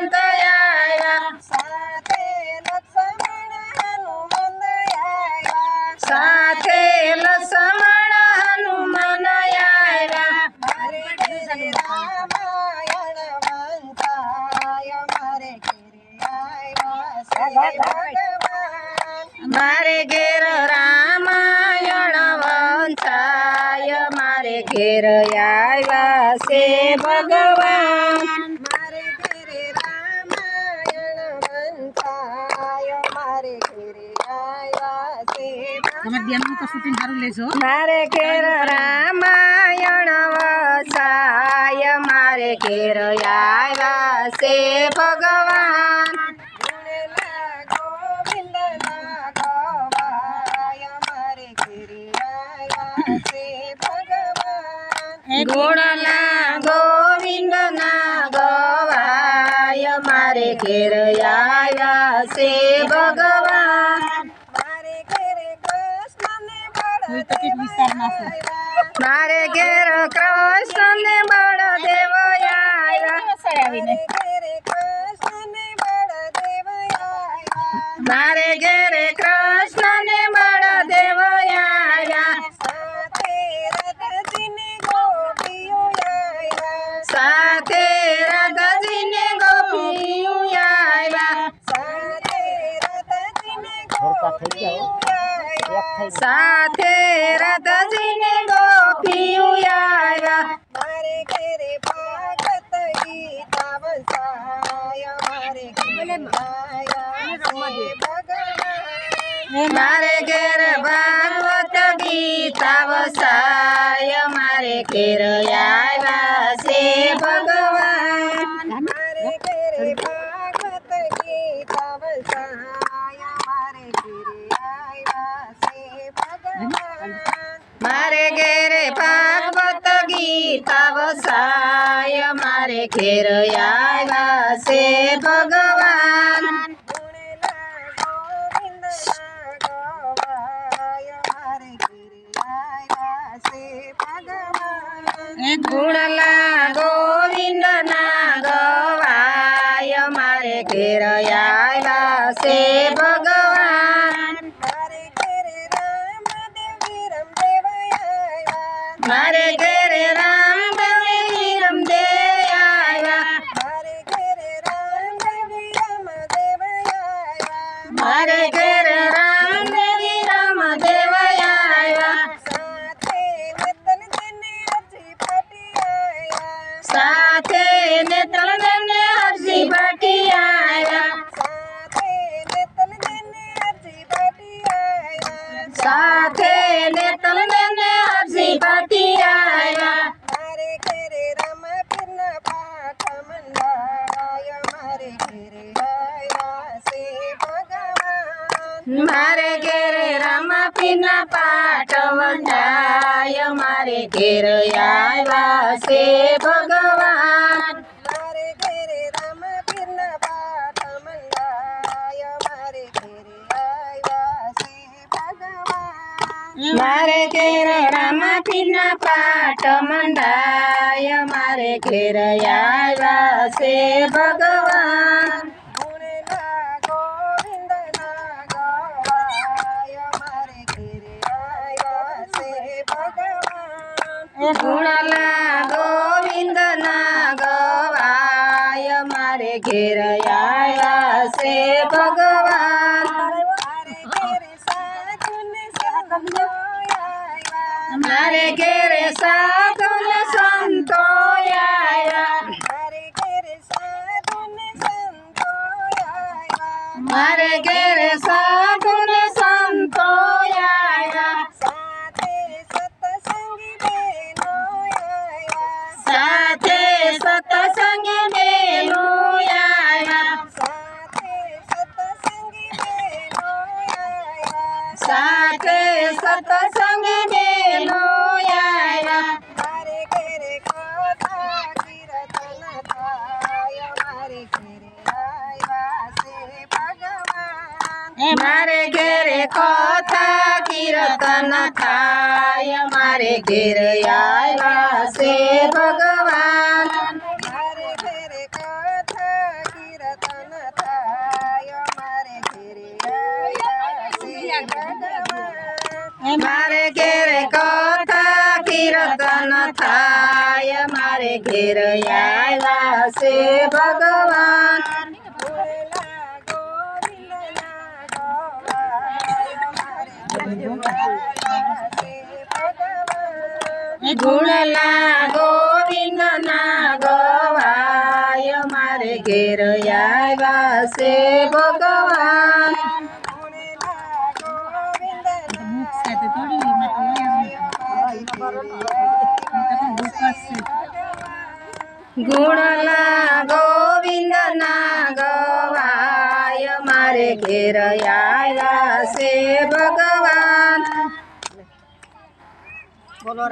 હનુમંત સાથે લક્ષ્મણ હનુમંત આવ્યા સાથે લક્ષ્મણ હનુમાન મારે રામાયણ વંચાય મારે ઘેરે આવ્યા છે મારે ઘેર રામાયણ વંતાય મારે ઘેર આવ્યા છે ભગવાન. ભગવાન મારે ઘેર રામાયણ વસાય મારે ઘેર આવ્યા છે ભગવાન. ગુણેલા ગોવિંદના ગવાય મારે ઘેરે આવ્યા છે ભગવાન ગુણના કૃષ્ણને બળદેવ આવ્યા. મારે ઘેર કૃષ્ણ ને બળદેવ આવ્યા મારે ઘેરે કૃષ્ણને બળદેવ આવ્યા. મારે ઘેરે કૃષ્ણ ને બળદેવ આવ્યા સાથે રથજીને ગોપીઓ આવ્યા. સાથે રાધાજીને ગોપીઓ આવ્યા સાથે રથજીને ગોપીઓ આવ્યા. સાથે મારે ઘેર ભાગવત ગીતા વસાય મારે ઘેર આવ્યા છે ભગવાન. મારે ઘેર ભાગવત ગીતા વસાય મારે ઘેરે આવ્યા છે ભગવાન. મારે ઘેરે ભાગવત ગીતા વસાય મારે ઘેર આવ્યા છે ભગવાન. ગુણલા ગોવિંદના ગવાય મારે ઘેર આવ્યા છે ભગવાન મારે ઘેરે ઘેરે રામદેવ રમદે આવ્યા મારે ઘેરે સાથે ને તળને હરસી ભાટી આવ્યા સાથે નતન તેને અરજી પાટી આવ્યા સાથે ને મારે ઘેરે રામાપીના પાઠ વંદાય મારે ઘેર આવ્યા છે ભગવાન. મારે ઘેરે રામ પીરના પાઠ મંડાય મારે ઘેરે આવ્યા છે ભગવાન. મારે ઘેર રામાપીના પાઠ મંડાય મારે ઘેર આવ્યા છે ભગવાન. ગુણલા ગોવિંદના ગવાય મારે ઘેર આવ્યા છે ભગવાન મારે ઘેરે સાધુને સંતો આવ્યા મારે ઘેરે સાધુ સતસંગી બેનો આવ્યા સાથે સતસંગી બહેનો આવ્યા સાથે સતસંગી બેનો આવ્યા મારે ઘેરે કથા કીર્તન થાય મારે ઘેરે આવ્યા છે ભગવાન મારે ઘેરે કથા કીર્તન થાય મારે થાય મારે ઘેર આવ્યા છે ભગવાન. ભગવાન ગુણલા ગોવિંદ ના ગવાય મારે ઘેર આવ્યા છે ભગવાન. ગુણલા ગોવિંદ ના ગવાય મારે ઘેર આવ્યા છે ભગવાન. બોલો